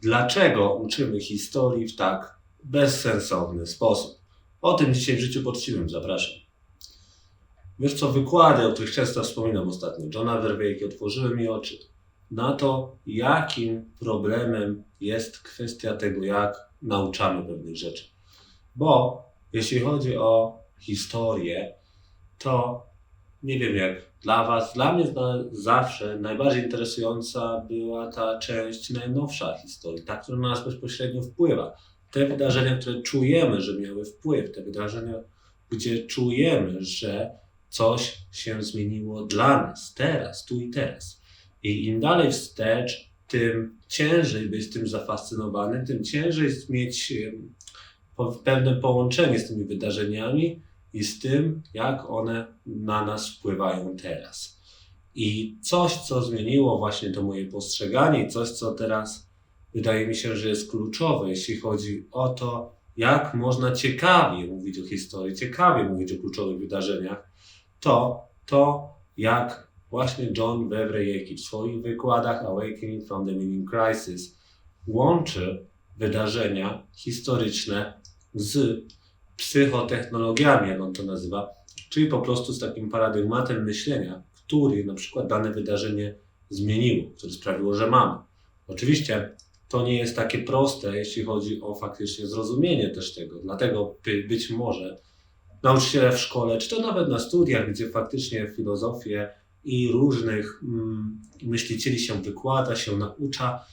dlaczego uczymy historii w tak bezsensowny sposób. O tym dzisiaj w życiu poczciwym zapraszam. Wiesz co, wykłady, o których często wspominam ostatnio, Johna Verweyki otworzyły mi oczy na to, jakim problemem jest kwestia tego, jak nauczamy pewnych rzeczy. Bo jeśli chodzi o historię, to nie wiem jak dla Was, dla mnie zawsze najbardziej interesująca była ta część najnowsza historii, ta, która na nas bezpośrednio wpływa. Te wydarzenia, które czujemy, że miały wpływ, te wydarzenia, gdzie czujemy, że coś się zmieniło dla nas, teraz, tu i teraz. I im dalej wstecz, tym ciężej być tym zafascynowany, tym ciężej mieć pewne połączenie z tymi wydarzeniami i z tym, jak one na nas wpływają teraz. I coś, co zmieniło właśnie to moje postrzeganie, i coś, co teraz wydaje mi się, że jest kluczowe, jeśli chodzi o to, jak można ciekawie mówić o historii, ciekawie mówić o kluczowych wydarzeniach, to to, jak właśnie John Beverly w swoich wykładach Awakening from the Meaning Crisis łączy wydarzenia historyczne z psychotechnologiami, jak on to nazywa, czyli po prostu z takim paradygmatem myślenia, który na przykład dane wydarzenie zmieniło, które sprawiło, że mamy. Oczywiście to nie jest takie proste, jeśli chodzi o faktycznie zrozumienie też tego, dlatego by, być może nauczyciele w szkole, czy to nawet na studiach, gdzie faktycznie filozofię i różnych mm, myślicieli się wykłada, się naucza,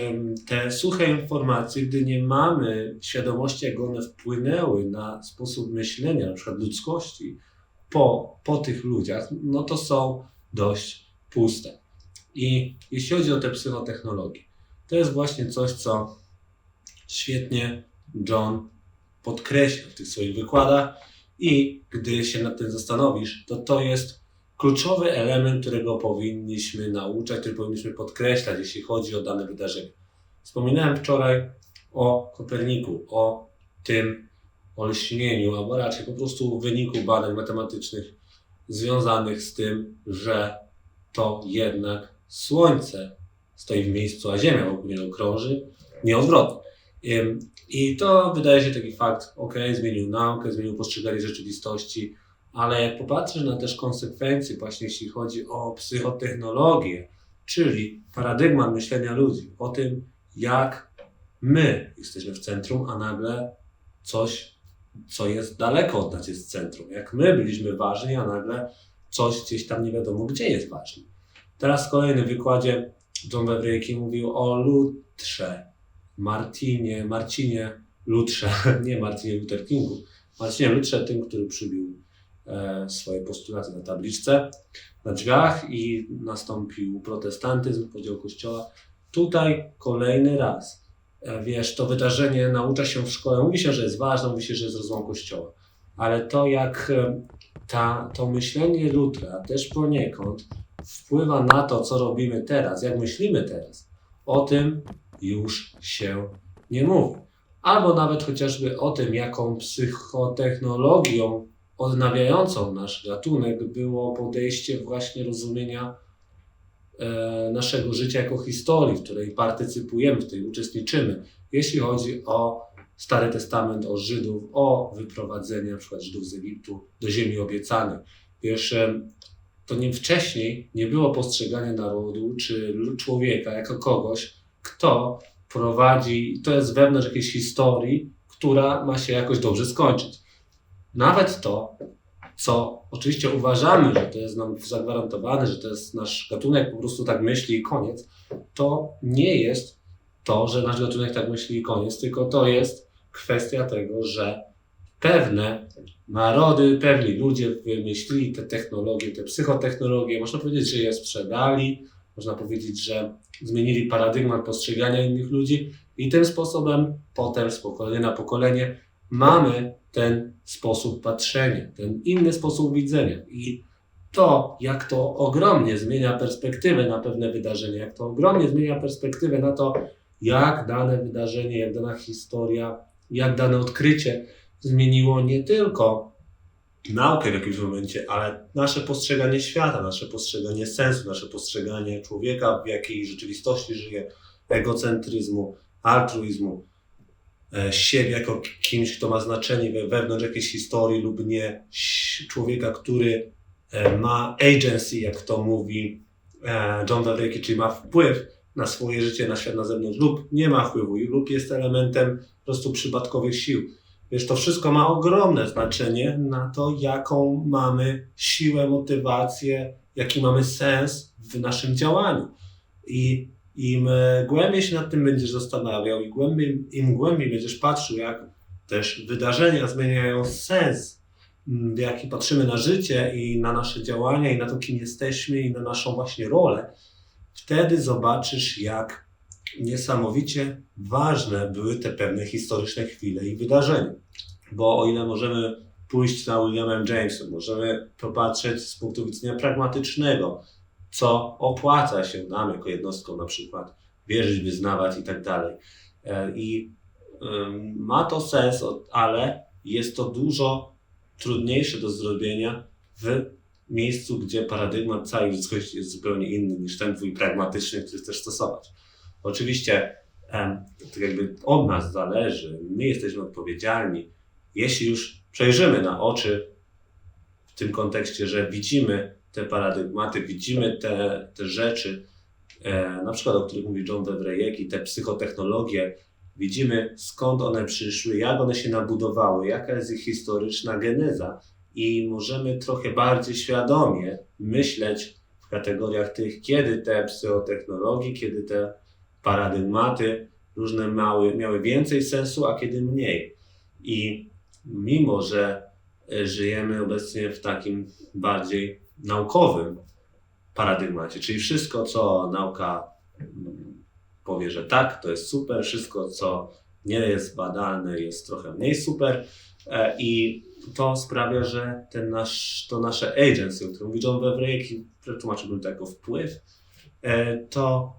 em, te suche informacje, gdy nie mamy świadomości, jak one wpłynęły na sposób myślenia, na przykład ludzkości, po, po tych ludziach, no to są dość puste. I jeśli chodzi o te psychotechnologie, to jest właśnie coś, co świetnie John podkreśla w tych swoich wykładach i gdy się nad tym zastanowisz, to to jest kluczowy element, którego powinniśmy nauczać, który powinniśmy podkreślać, jeśli chodzi o dane wydarzenia. Wspominałem wczoraj o Koperniku, o tym olśnieniu, albo raczej po prostu wyniku badań matematycznych związanych z tym, że to jednak Słońce stoi w miejscu, a Ziemia wokół niego krąży, nie odwrotnie. I to wydaje się taki fakt, ok, zmienił naukę, zmienił postrzeganie rzeczywistości, ale jak popatrzę na też konsekwencje właśnie jeśli chodzi o psychotechnologię, czyli paradygmat myślenia ludzi, o tym jak my jesteśmy w centrum, a nagle coś, co jest daleko od nas jest centrum. Jak my byliśmy ważni, a nagle coś gdzieś tam nie wiadomo gdzie jest ważne. Teraz w kolejnym wykładzie John Beverly mówił o Lutrze, Martinie, Marcinie Lutrze, nie Martinie Luther Kingu, Marcinie Lutrze, tym, który przybił swoje postulaty na tabliczce na drzwiach i nastąpił protestantyzm, podział kościoła. Tutaj kolejny raz, e, wiesz, to wydarzenie naucza się w szkole, mówi się, że jest ważne, mówi się, że jest rozłam kościoła, ale to jak e, ta, to myślenie Lutra też poniekąd wpływa na to, co robimy teraz, jak myślimy teraz, o tym już się nie mówi. Albo nawet chociażby o tym, jaką psychotechnologią odnawiającą nasz gatunek było podejście właśnie rozumienia e, naszego życia jako historii, w której partycypujemy, w której uczestniczymy, jeśli chodzi o Stary Testament, o Żydów, o wyprowadzenie na przykład Żydów z Egiptu do ziemi obiecanej. Wiesz, to nie wcześniej nie było postrzegania narodu czy człowieka jako kogoś, kto prowadzi, to jest wewnątrz jakiejś historii, która ma się jakoś dobrze skończyć. Nawet to, co oczywiście uważamy, że to jest nam zagwarantowane, że to jest nasz gatunek, po prostu tak myśli i koniec, to nie jest to, że nasz gatunek tak myśli i koniec, tylko to jest kwestia tego, że pewne narody, pewni ludzie wymyślili te technologie, te psychotechnologie, można powiedzieć, że je sprzedali, można powiedzieć, że zmienili paradygmat postrzegania innych ludzi i tym sposobem potem z pokolenia na pokolenie mamy ten sposób patrzenia, ten inny sposób widzenia. I to, jak to ogromnie zmienia perspektywę na pewne wydarzenia, jak to ogromnie zmienia perspektywę na to, jak dane wydarzenie, jak dana historia, jak dane odkrycie zmieniło nie tylko naukę w jakimś momencie, ale nasze postrzeganie świata, nasze postrzeganie sensu, nasze postrzeganie człowieka, w jakiej rzeczywistości żyje, egocentryzmu, altruizmu, siebie jako kimś, kto ma znaczenie we- wewnątrz jakiejś historii lub nie, człowieka, który e, ma agency, jak to mówi e, John Wawryki, czyli ma wpływ na swoje życie, na świat na zewnątrz, lub nie ma wpływu, lub jest elementem po prostu przypadkowych sił. Wiesz, to wszystko ma ogromne znaczenie na to, jaką mamy siłę, motywację, jaki mamy sens w naszym działaniu. I im głębiej się nad tym będziesz zastanawiał i głębiej, im głębiej będziesz patrzył, jak też wydarzenia zmieniają sens, w jaki patrzymy na życie i na nasze działania i na to, kim jesteśmy i na naszą właśnie rolę, wtedy zobaczysz, jak niesamowicie ważne były te pewne historyczne chwile i wydarzenia. Bo o ile możemy pójść na Williamem Jamesem, możemy popatrzeć z punktu widzenia pragmatycznego, co opłaca się nam jako jednostkom na przykład wierzyć, wyznawać i tak dalej. E, I ma to sens, ale jest to dużo trudniejsze do zrobienia w miejscu, gdzie paradygmat całej ludzkości jest zupełnie inny niż ten twój pragmatyczny, który chcesz stosować. Oczywiście to jakby od nas zależy, my jesteśmy odpowiedzialni, jeśli już przejrzymy na oczy w tym kontekście, że widzimy te paradygmaty, widzimy te, te rzeczy, e, na przykład o których mówi John Wewrejek i te psychotechnologie, widzimy skąd one przyszły, jak one się nabudowały, jaka jest ich historyczna geneza i możemy trochę bardziej świadomie myśleć w kategoriach tych, kiedy te psychotechnologie, kiedy te paradygmaty różne miały, miały więcej sensu, a kiedy mniej. I mimo, że żyjemy obecnie w takim bardziej naukowym paradygmacie, czyli wszystko, co nauka mm, powie, że tak, to jest super, wszystko, co nie jest badalne, jest trochę mniej super. E, i to sprawia, że ten nasz, to nasze agency, o którym mówi John i przetłumaczyłbym jako wpływ, e, to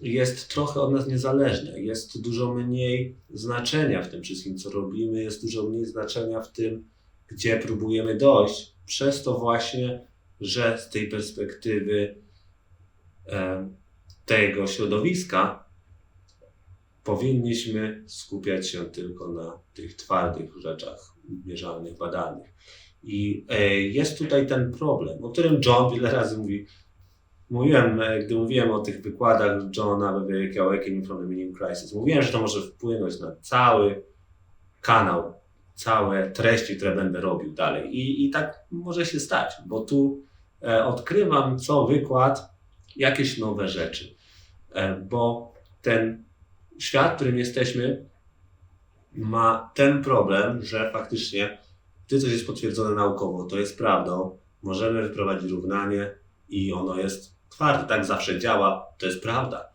jest trochę od nas niezależne. Jest dużo mniej znaczenia w tym wszystkim, co robimy, jest dużo mniej znaczenia w tym, gdzie próbujemy dojść, przez to właśnie, że z tej perspektywy e, tego środowiska powinniśmy skupiać się tylko na tych twardych rzeczach mierzalnych, badalnych. I e, jest tutaj ten problem, o którym John wiele razy mówi. Mówiłem, e, gdy mówiłem o tych wykładach Johna Bevere Awakening from the Meaning Crisis, mówiłem, że to może wpłynąć na cały kanał, całe treści, które będę robił dalej. I, i tak może się stać, bo tu e, odkrywam co wykład jakieś nowe rzeczy. E, bo ten świat, w którym jesteśmy, ma ten problem, że faktycznie, gdy coś jest potwierdzone naukowo, to jest prawdą, możemy wyprowadzić równanie i ono jest twarde, tak zawsze działa, to jest prawda.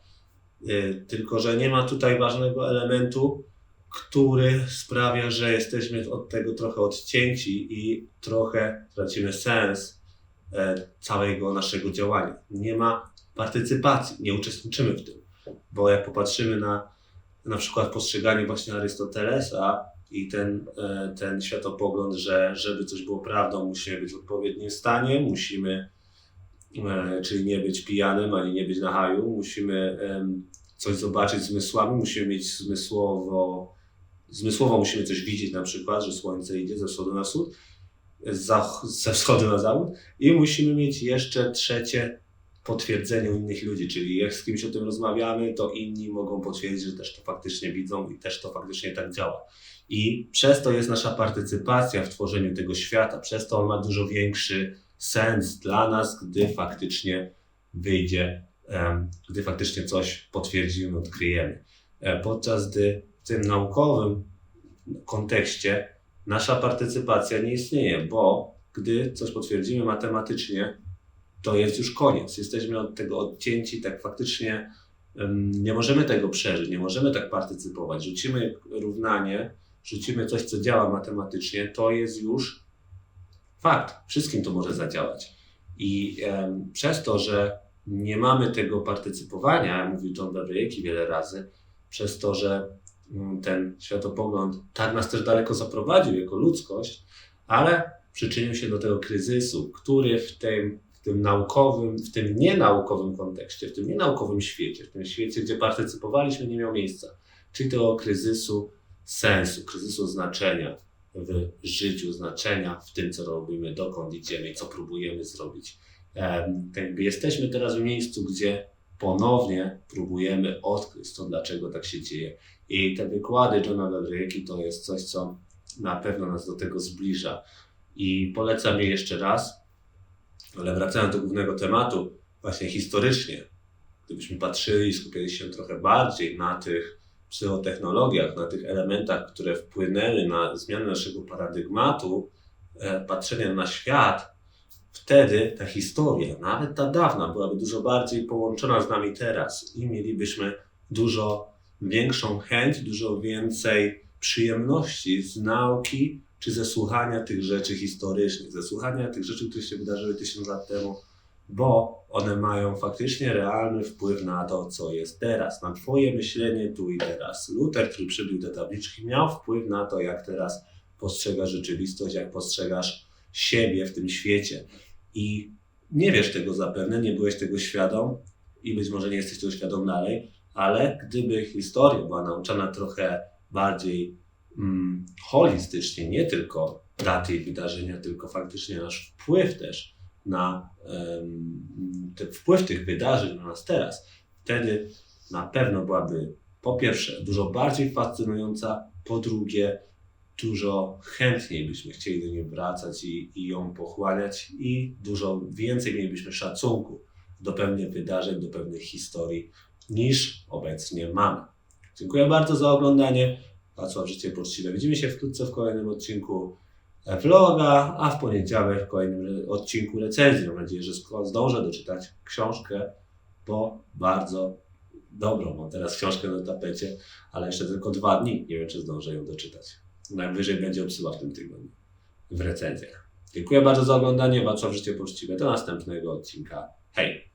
Y, Tylko, że nie ma tutaj ważnego elementu, który sprawia, że jesteśmy od tego trochę odcięci i trochę tracimy sens e, całego naszego działania. Nie ma partycypacji, nie uczestniczymy w tym, bo jak popatrzymy na na przykład postrzeganie właśnie Arystotelesa i ten, e, ten światopogląd, że żeby coś było prawdą, musimy być w odpowiednim stanie, musimy, e, czyli nie być pijanym, ani nie być na haju, musimy coś zobaczyć zmysłami, musimy mieć zmysłowo, zmysłowo musimy coś widzieć, na przykład, że słońce idzie ze wschodu na wschód, ze wschodu na zachód i musimy mieć jeszcze trzecie potwierdzenie u innych ludzi, czyli jak z kimś o tym rozmawiamy, to inni mogą potwierdzić, że też to faktycznie widzą i też to faktycznie tak działa. I przez to jest nasza partycypacja w tworzeniu tego świata, przez to on ma dużo większy sens dla nas, gdy faktycznie wyjdzie, gdy faktycznie coś potwierdzimy, odkryjemy. E, Podczas gdy w tym naukowym kontekście nasza partycypacja nie istnieje, bo gdy coś potwierdzimy matematycznie, to jest już koniec. Jesteśmy od tego odcięci, tak faktycznie nie możemy tego przeżyć, nie możemy tak partycypować. Rzucimy równanie, rzucimy coś, co działa matematycznie, to jest już fakt. Wszystkim to może zadziałać. I em, przez to, że nie mamy tego partycypowania, mówi John Beverly wiele razy, przez to, że ten światopogląd tak nas też daleko zaprowadził jako ludzkość, ale przyczynił się do tego kryzysu, który w tym, w tym naukowym, w tym nienaukowym kontekście, w tym nienaukowym świecie, w tym świecie, gdzie partycypowaliśmy, nie miał miejsca. Czyli tego kryzysu sensu, kryzysu znaczenia w życiu, znaczenia w tym, co robimy, dokąd idziemy i co próbujemy zrobić. Tak jesteśmy teraz w miejscu, gdzie ponownie próbujemy odkryć to, dlaczego tak się dzieje. I te wykłady Johna Wawryki to jest coś, co na pewno nas do tego zbliża. I polecam je jeszcze raz, ale wracając do głównego tematu, właśnie historycznie, gdybyśmy patrzyli i skupili się trochę bardziej na tych psychotechnologiach, na tych elementach, które wpłynęły na zmianę naszego paradygmatu e, patrzenia na świat, wtedy ta historia, nawet ta dawna, byłaby dużo bardziej połączona z nami teraz i mielibyśmy dużo większą chęć, dużo więcej przyjemności z nauki czy ze słuchania tych rzeczy historycznych, ze słuchania tych rzeczy, które się wydarzyły tysiąc lat temu, bo one mają faktycznie realny wpływ na to, co jest teraz, na Twoje myślenie tu i teraz. Luther, który przybył do tabliczki, miał wpływ na to, jak teraz postrzegasz rzeczywistość, jak postrzegasz siebie w tym świecie. I nie wiesz tego zapewne, nie byłeś tego świadom i być może nie jesteś tego świadom dalej, ale gdyby historia była nauczana trochę bardziej mm, holistycznie, nie tylko daty i wydarzenia, tylko faktycznie nasz wpływ też na em, ten wpływ tych wydarzeń na nas teraz, wtedy na pewno byłaby po pierwsze dużo bardziej fascynująca, po drugie dużo chętniej byśmy chcieli do niej wracać i, i ją pochłaniać i dużo więcej mielibyśmy szacunku do pewnych wydarzeń, do pewnych historii niż obecnie mamy. Dziękuję bardzo za oglądanie. Wacław Życie Poczciwe. Widzimy się wkrótce w kolejnym odcinku vloga, a w poniedziałek w kolejnym odcinku recenzji. Mam nadzieję, że zdążę doczytać książkę, bo bardzo dobrą. Mam teraz książkę na tapecie, ale jeszcze tylko dwa dni. Nie wiem, czy zdążę ją doczytać. Najwyżej będzie obsyła w tym tygodniu w recenzjach. Dziękuję bardzo za oglądanie. Wacław Życie Poczciwe. Do następnego odcinka. Hej!